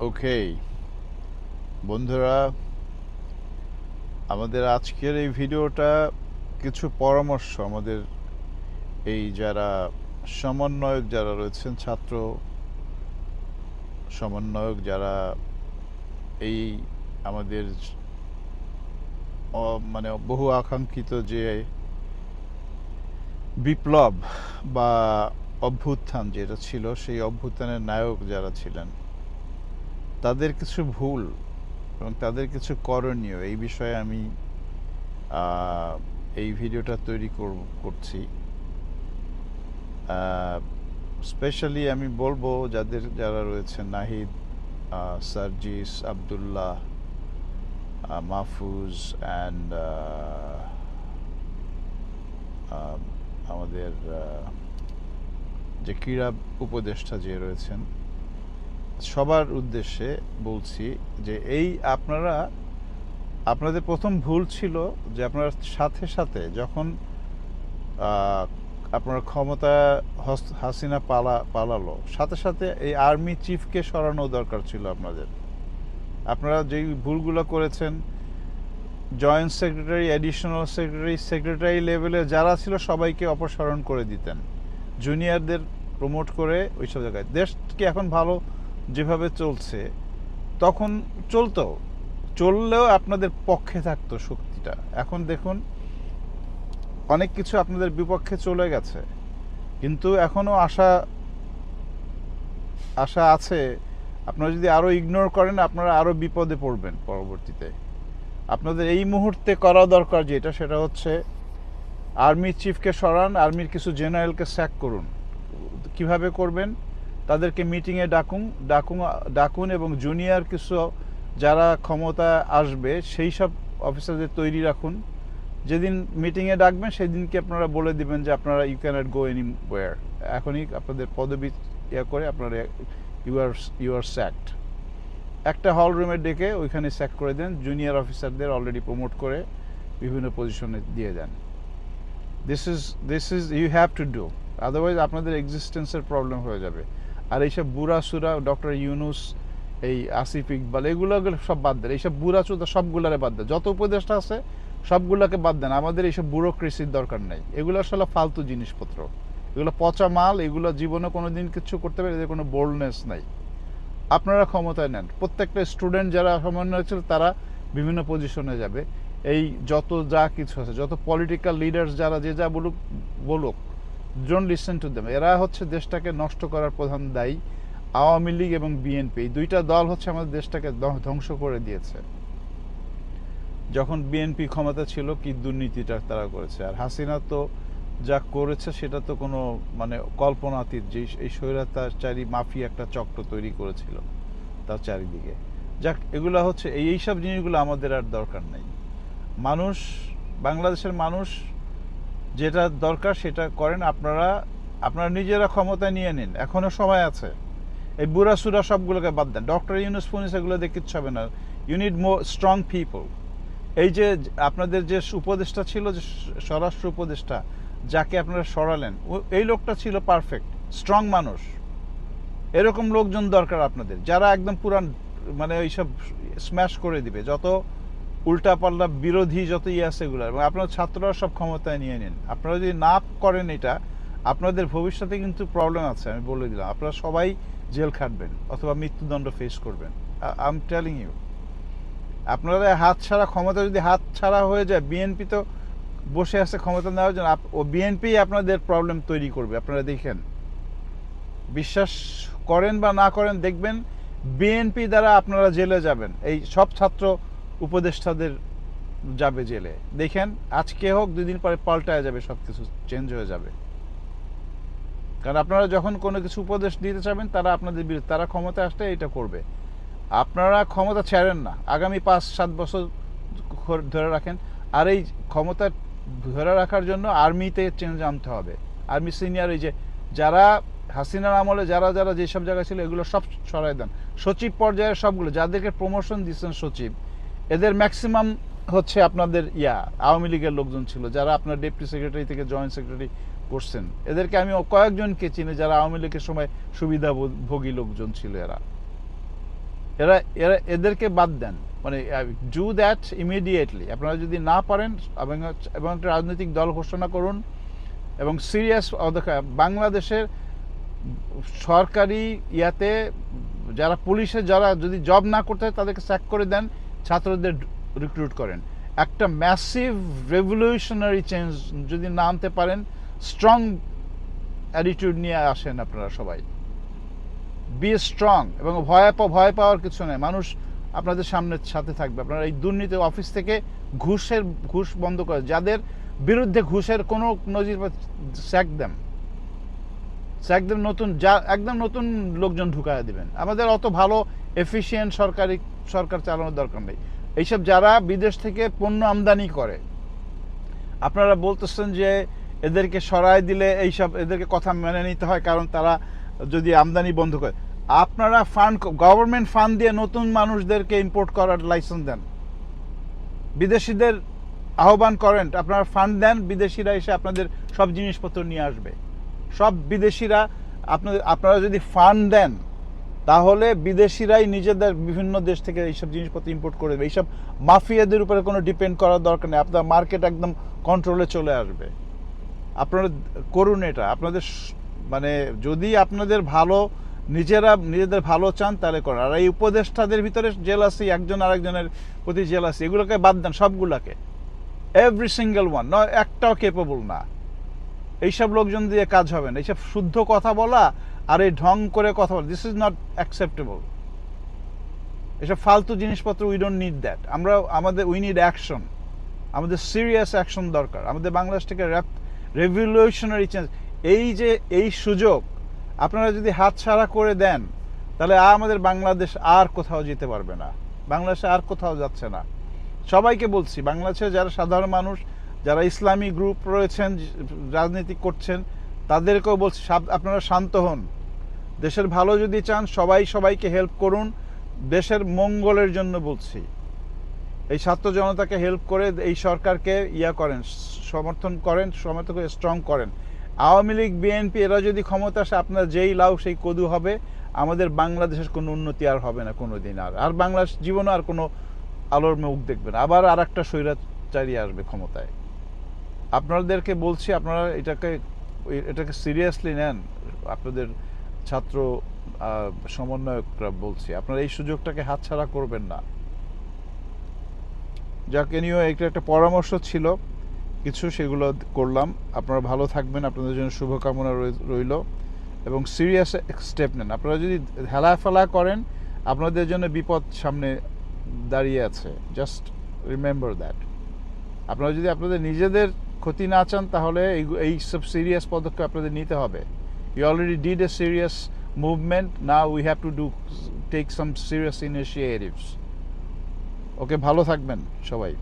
ওকে বন্ধুরা, আমাদের আজকের এই ভিডিওটা কিছু পরামর্শ আমাদের এই যারা সমন্বয়ক যারা রয়েছেন, ছাত্র সমন্বয়ক যারা এই আমাদের মানে বহু আকাঙ্ক্ষিত যে বিপ্লব বা অভ্যুত্থান যেটা ছিল, সেই অভ্যুত্থানের নায়ক যারা ছিলেন তাদের কিছু ভুল এবং তাদের কিছু করণীয়, এই বিষয়ে আমি এই ভিডিওটা তৈরি কর- করছি। স্পেশালি আমি বলব যাদের যারা রয়েছে, নাহিদ সার্জিস, আবদুল্লাহ মাহফুজ অ্যান্ড আমাদের যে ক্রীড়া উপদেষ্টা যে রয়েছেন সবার উদ্দেশ্যে বলছি যে এই আপনারা, আপনাদের প্রথম ভুল ছিল যে আপনারা সাথে সাথে যখন আপনার ক্ষমতা হাসিনা পালা, পালালো, সাথে সাথে এই আর্মি চিফকে সরানো দরকার ছিল আপনাদের। আপনারা যেই ভুলগুলো করেছেন, joint secretary additional secretary secretary লেভেলে যারা ছিল সবাইকে অপসারণ করে দিতেন। জুনিয়রদের প্রমোট করে ওইসব জায়গায়। দেশকে এখন ভালো? যেভাবে চলছে, তখন চলতো। চললেও আপনাদের পক্ষে থাকতো শক্তিটা। এখন দেখুন, অনেক কিছু আপনাদের বিপক্ষে চলে গেছে। কিন্তু এখনও আশা আশা আছে। আপনারা যদি আরও ইগনোর করেন, আপনারা আরও বিপদে পড়বেন পরবর্তীতে। আপনাদের এই মুহূর্তে করা দরকার যেটা, সেটা হচ্ছে আর্মি চিফকে সরান, আর্মির কিছু জেনারেলকে স্যাক করুন। কীভাবে করবেন? তাদেরকে মিটিংয়ে ডাকুন ডাকুন ডাকুন এবং জুনিয়র কিছু যারা ক্ষমতা আসবে, সেই সব অফিসারদের তৈরি রাখুন। যেদিন মিটিংয়ে ডাকবেন, সেদিনকে আপনারা বলে দিবেন যে আপনারা you can't go any war এখনই আপনাদের পদবি ইয়ে করে আপনারা ইউ আর ইউ আর স্যাক্ট একটা হল রুমে ডেকে ওইখানে স্যাক করে দেন। জুনিয়র অফিসারদের অলরেডি প্রমোট করে বিভিন্ন পজিশনে দিয়ে দেন। This is this is you have to do otherwise আপনাদের এক্সিস্টেন্সের প্রবলেম হয়ে যাবে। আর এইসব বুড়া সুরা, ডক্টর ইউনুস, এই আসিফ ইকবাল, এগুলো সব বাদ দেন। এইসব বুড়া চুদা সবগুলারে বাদ দেন। যত উপদেষ্টা আছে, সবগুলোকে বাদ দেন। আমাদের এইসব ব্যুরোক্রেসির দরকার নেই। এগুলো আসলে ফালতু জিনিসপত্র। এগুলো পচা মাল, এগুলো জীবনে কোনো দিন কিছু করতে পারে, এদের কোনো বোল্ডনেস নাই। আপনারা ক্ষমতায় নেন। প্রত্যেকটা স্টুডেন্ট যারা সমন্বয় ছিল, তারা বিভিন্ন পজিশনে যাবে। এই যত যা কিছু আছে, যত পলিটিক্যাল লিডার্স যারা যে যা বলুক বলুক ডোন্ট লিসেন টু দেম এরা হচ্ছে দেশটাকে নষ্ট করার প্রধান দায়ী আওয়ামী লীগ এবং বিএনপি দুইটা দল হচ্ছে আমাদের দেশটাকে ধ্বং- ধ্বংস করে দিয়েছে। যখন বিএনপি ক্ষমতা ছিল, কি দুর্নীতিটা তারা করেছে? আর হাসিনা তো যা করেছে, সেটা তো কোনো মানে কল্পনাতীত। যে এই স্বৈরাচারী মাফি একটা চক্র তৈরি করেছিল তার চারিদিকে। যাক, এগুলো হচ্ছে, এই এইসব জিনিসগুলো আমাদের আর দরকার নেই। মানুষ, বাংলাদেশের মানুষ যেটা দরকার সেটা করেন, আপনারা আপনারা নিজেরা ক্ষমতা নিয়ে নিন। এখনও সময় আছে। এই বুড়া সুরা সবগুলোকে বাদ দেন। ডক্টর ইউনুস ফুনিস এগুলো দিয়ে কিচ্ছু হবে না। ইউ নিড স্ট্রং পিপল এই যে, আপনাদের যে উপদেষ্টা ছিল, যে স্বরাষ্ট্র উপদেষ্টা, যাকে আপনারা সরালেন এই লোকটা ছিল পারফেক্ট স্ট্রং মানুষ। এরকম লোকজন দরকার আপনাদের, যারা একদম পুরান মানে এইসব স্ম্যাশ করে দিবে। যত উল্টাপাল্টা বিরোধী যত ইয়ে আছে এগুলো, এবং আপনার ছাত্ররা সব ক্ষমতায় নিয়ে নিন। আপনারা যদি না করেন এটা, আপনাদের ভবিষ্যতে কিন্তু প্রবলেম আছে, আমি বলে দিলাম। আপনারা সবাই জেল খাটবেন, অথবা মৃত্যুদণ্ড ফেস করবেন। আই এম টেলিং ইউ আপনারা হাত ছাড়া, ক্ষমতা যদি হাত ছাড়া হয়ে যায় বিএনপি তো বসে আছে ক্ষমতা নেওয়ার জন্য ও বিএনপি আপনাদের প্রবলেম তৈরি করবে, আপনারা দেখেন। বিশ্বাস করেন বা না করেন, দেখবেন বিএনপি দ্বারা আপনারা জেলে যাবেন। এই সব ছাত্র উপদেষ্টাদের যাবে জেলে। দেখেন, আজকে হোক দুই দিন পরে পাল্টায় যাবে সব কিছু চেঞ্জ হয়ে যাবে। কারণ আপনারা যখন কোনো কিছু উপদেশ দিতে চাবেন, তারা আপনাদের বিরুদ্ধে, তারা ক্ষমতা আসলে এটা করবে। আপনারা ক্ষমতা ছাড়েন না। আগামী পাঁচ, সাত বছর ধরে রাখেন। আর এই ক্ষমতা ধরে রাখার জন্য আর্মিতে চেঞ্জ আনতে হবে। আর্মি সিনিয়র এই যে, যারা হাসিনার আমলে, যারা যারা যেসব জায়গায় ছিল, এগুলো সব সরাই দেন। সচিব পর্যায়ের সবগুলো, যাদেরকে প্রমোশন দিচ্ছেন সচিব এদের ম্যাক্সিমাম হচ্ছে আপনাদের ইয়া, আওয়ামী লীগের লোকজন ছিল, যারা আপনার ডেপুটি সেক্রেটারি থেকে জয়েন্ট সেক্রেটারি করছেন। এদেরকে আমি কয়েকজনকে চিনি যারা আওয়ামী লীগের সময় সুবিধাভোগী লোকজন ছিল এরা। এরা এরা, এদেরকে বাদ দেন। মানে ডু দ্যাট ইমিডিয়েটলি আপনারা যদি না পারেন, এবং এবং একটা রাজনৈতিক দল ঘোষণা করুন, এবং সিরিয়াস বাংলাদেশের সরকারি ইয়াতে যারা পুলিশে যারা যদি জব না করতে হয়, তাদেরকে স্যাক করে দেন। ছাত্রদের রিক্রুট করেন। একটা ম্যাসিভ রেভলিউশনারি চেঞ্জ যদি না আনতে পারেন স্ট্রং অ্যাটিটিউড নিয়ে আসেন আপনারা সবাই। বি স্ট্রং এবং ভয় ভয় পাওয়ার কিছু নেই। মানুষ আপনাদের সামনে সাথে থাকবে। আপনারা এই দুর্নীতি অফিস থেকে ঘুষের, ঘুষ বন্ধ করে, যাদের বিরুদ্ধে ঘুষের কোনো নজির স্যাক দেন। একদম নতুন, যা, একদম নতুন লোকজন ঢুকায় দিবেন। আমাদের অত ভালো এফিসিয়েন্ট সরকারি, সরকার চালানোর দরকার নেই। এইসব যারা বিদেশ থেকে পণ্য আমদানি করে, আপনারা বলতেছেন যে এদেরকে সরাই দিলে এইসব, এদেরকে কথা মেনে নিতে হয় কারণ তারা যদি আমদানি বন্ধ করে। আপনারা ফান্ড, গভর্নমেন্ট ফান্ড দিয়ে নতুন মানুষদেরকে ইম্পোর্ট করার লাইসেন্স দেন। বিদেশিদের আহ্বান করেন, আপনারা ফান্ড দেন, বিদেশিরা এসে আপনাদের সব জিনিসপত্র নিয়ে আসবে। সব বিদেশিরা আপনাদের, আপনারা যদি ফান্ড দেন তাহলে বিদেশিরাই নিজেদের বিভিন্ন দেশ থেকে এইসব জিনিসপত্র ইম্পোর্ট করে দেবে। এইসব মাফিয়াদের উপরে কোনো ডিপেন্ড করার দরকার নেই। আপনার মার্কেট একদম কন্ট্রোলে চলে আসবে। আপনারা করুন এটা। আপনাদের মানে যদি আপনাদের ভালো, নিজেরা নিজেদের ভালো চান তাহলে করেন। আর এই উপদেষ্টাদের ভিতরে জেলাসি একজন আরেকজনের প্রতি জেলাসি এগুলোকে বাদ দেন সবগুলোকে। এভরি সিঙ্গেল ওয়ান নয়, একটাও কেপেবল না। এইসব লোকজন দিয়ে কাজ হবে না। এইসব শুদ্ধ কথা বলা আর এই ঢং করে কথা বলা দিস ইজ নট অ্যাকসেপ্টেবল এসব ফালতু জিনিসপত্র উই ডোন্ট নিড দ্যাট আমরা, আমাদের উই নিড অ্যাকশন আমাদের সিরিয়াস অ্যাকশন দরকার। আমাদের বাংলাদেশ থেকে রেভলিউশনারি চেঞ্জ এই যে, এই সুযোগ আপনারা যদি হাতছাড়া করে দেন, তাহলে আমাদের বাংলাদেশ আর কোথাও যেতে পারবে না। বাংলাদেশে আর কোথাও যাচ্ছে না। সবাইকে বলছি বাংলাদেশে যারা সাধারণ মানুষ যারা ইসলামী গ্রুপ রয়েছেন রাজনীতি করছেন, তাদেরকেও বলছি আপনারা শান্ত হন। দেশের ভালো যদি চান, সবাই সবাইকে হেল্প করুন। দেশের মঙ্গলের জন্য বলছি। এই ছাত্র জনতাকে হেল্প করে এই সরকারকে ইয়া করেন সমর্থন করেন সমর্থন করে স্ট্রং করেন। আওয়ামী লীগ, বিএনপি, এরা যদি ক্ষমতা আসে, আপনার যেই লাউ, সেই কদু হবে। আমাদের বাংলাদেশের কোনো উন্নতি আর হবে না কোনো দিন আর। আর বাংলাদেশ জীবনে আর কোনো আলোর মুখ দেখবে না। আবার আর একটা স্বৈরাচারী আসবে ক্ষমতায়। আপনাদেরকে বলছি, আপনারা এটাকে এটাকে সিরিয়াসলি নেন। আপনাদের ছাত্র সমন্বয়করা বলছি, আপনারা এই সুযোগটাকে হাতছাড়া করবেন না। যাকে নিয়েও এটা একটা পরামর্শ ছিল। কিছু সেগুলো করলাম। আপনারা ভালো থাকবেন। আপনাদের জন্য শুভকামনা রইল। এবং সিরিয়াস স্টেপ নেন। আপনারা যদি হেলাফেলা করেন, আপনাদের জন্য বিপদ সামনে দাঁড়িয়ে আছে। জাস্ট রিমেম্বার দ্যাট আপনারা যদি আপনাদের নিজেদের ক্ষতি না চান, তাহলে এই সব সিরিয়াস পদক্ষেপ আপনাদের নিতে হবে। You already did a serious movement না we have to do take some serious initiatives okay ভালো থাকবেন সবাই।